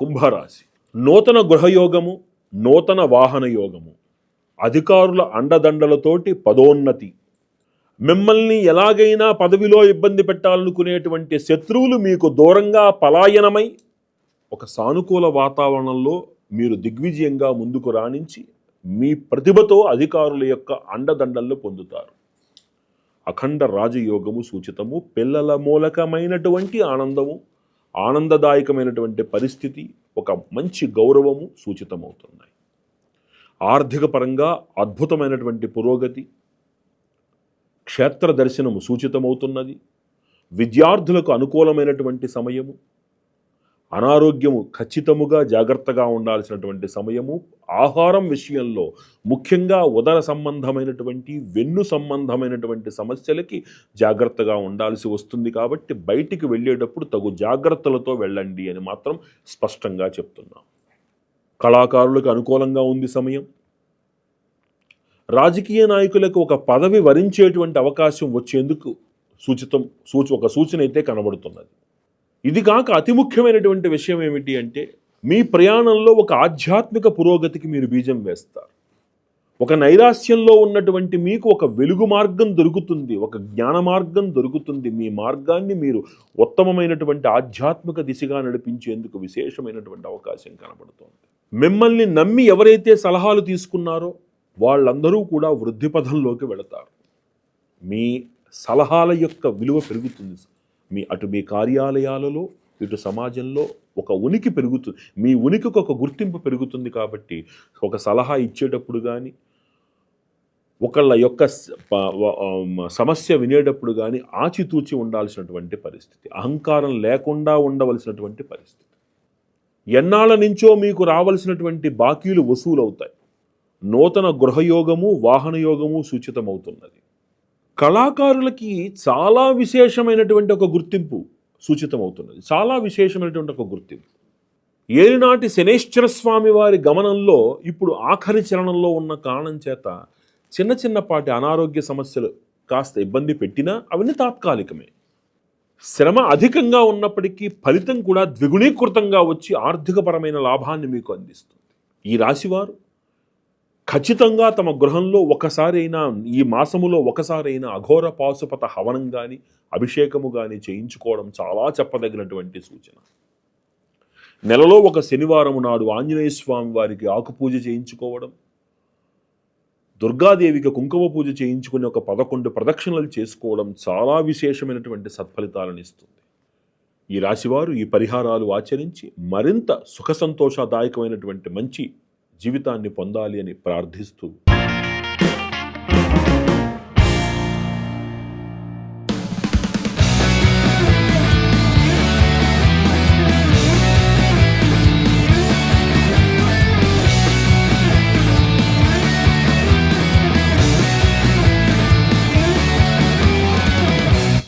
కుంభరాశి. నూతన గృహయోగము నూతన వాహన యోగము. అధికారుల అండదండలతోటి పదోన్నతి. మిమ్మల్ని ఎలాగైనా పదవిలో ఇబ్బంది పెట్టాలనుకునేటువంటి శత్రువులు మీకు దూరంగా పలాయనమై ఒక సానుకూల వాతావరణంలో మీరు దిగ్విజయంగా ముందుకు రాణించి మీ ప్రతిభతో అధికారుల యొక్క అండదండలను పొందుతారు. అఖండ రాజయోగము సూచితము పిల్లల మూలకమైనటువంటి ఆనందము ఆనందదాయకమైనటువంటి పరిస్థితి ఒక మంచి గౌరవము సూచితమవుతున్నాయి. ఆర్థిక పరంగా అద్భుతమైనటువంటి పురోగతి క్షేత్ర దర్శనము సూచితమవుతున్నది. విద్యార్థులకు అనుకూలమైనటువంటి సమయము అనారోగ్యము ఖచ్చితముగా జాగ్రత్తగా ఉండాల్సినటువంటి సమయము ఆహారం విషయంలో ముఖ్యంగా ఉదర సంబంధమైనటువంటి వెన్ను సంబంధమైనటువంటి సమస్యలకి జాగ్రత్తగా ఉండాల్సి వస్తుంది కాబట్టి బయటికి వెళ్ళేటప్పుడు తగు జాగ్రత్తలతో వెళ్ళండి అని మాత్రం స్పష్టంగా చెప్తున్నాం. కళాకారులకు అనుకూలంగా ఉంది సమయం. రాజకీయ నాయకులకు ఒక పదవి వరించేటువంటి అవకాశం వచ్చేందుకు సూచితం సూచి ఒక సూచన అయితే కనబడుతున్నది. ఇది కాక అతి ముఖ్యమైనటువంటి విషయం ఏమిటి అంటే మీ ప్రయాణంలో ఒక ఆధ్యాత్మిక పురోగతికి మీరు బీజం వేస్తారు. ఒక నైరాస్యంలో ఉన్నటువంటి మీకు ఒక వెలుగు మార్గం దొరుకుతుంది ఒక జ్ఞాన మార్గం దొరుకుతుంది. మీ మార్గాన్ని మీరు ఉత్తమమైనటువంటి ఆధ్యాత్మిక దిశగా నడిపించేందుకు విశేషమైనటువంటి అవకాశం కనబడుతోంది. మిమ్మల్ని నమ్మి ఎవరైతే సలహాలు తీసుకున్నారో వాళ్ళందరూ కూడా వృద్ధి పథంలోకి వెళతారు. మీ సలహాల యొక్క విలువ పెరుగుతుంది మీ అటు మీ కార్యాలయాలలో ఇటు సమాజంలో ఒక ఉనికి పెరుగుతుంది మీ ఉనికికి ఒక గుర్తింపు పెరుగుతుంది కాబట్టి ఒక సలహా ఇచ్చేటప్పుడు కానీ ఒకళ్ళ యొక్క సమస్య వినేటప్పుడు కానీ ఆచితూచి ఉండాల్సినటువంటి పరిస్థితి. అహంకారం లేకుండా ఉండవలసినటువంటి పరిస్థితి. ఎన్నాళ్ళ నుంచో మీకు రావలసినటువంటి బాకీలు వసూలవుతాయి. నూతన గృహయోగము వాహనయోగము సూచితమవుతున్నది. కళాకారులకి చాలా విశేషమైనటువంటి ఒక గుర్తింపు సూచితమవుతున్నది. చాలా విశేషమైనటువంటి ఒక గుర్తింపు. ఏలినాటి శనేశ్వర స్వామి వారి గమనంలో ఇప్పుడు ఆఖరి చరణంలో ఉన్న కారణం చేత చిన్న చిన్నపాటి అనారోగ్య సమస్యలు కాస్త ఇబ్బంది పెట్టినా అవన్నీ తాత్కాలికమే. శ్రమ అధికంగా ఉన్నప్పటికీ ఫలితం కూడా ద్విగుణీకృతంగా వచ్చి ఆర్థికపరమైన లాభాన్ని మీకు అందిస్తుంది. ఈ రాశివారు ఖచ్చితంగా తమ గృహంలో ఒకసారైనా ఈ మాసములో ఒకసారైనా అఘోర పాశుపత హవనం కానీ అభిషేకము కానీ చేయించుకోవడం చాలా చెప్పదగినటువంటి సూచన. నెలలో ఒక శనివారం నాడు ఆంజనేయ స్వామి వారికి ఆకుపూజ చేయించుకోవడం దుర్గాదేవికి కుంకుమ పూజ చేయించుకుని ఒక పదకొండు ప్రదక్షిణలు చేసుకోవడం చాలా విశేషమైనటువంటి సత్ఫలితాలను ఇస్తుంది. ఈ రాశివారు ఈ పరిహారాలు ఆచరించి మరింత సుఖ సంతోషదాయకమైనటువంటి మంచి జీవితాన్ని పొందాలి అని ప్రార్థిస్తూ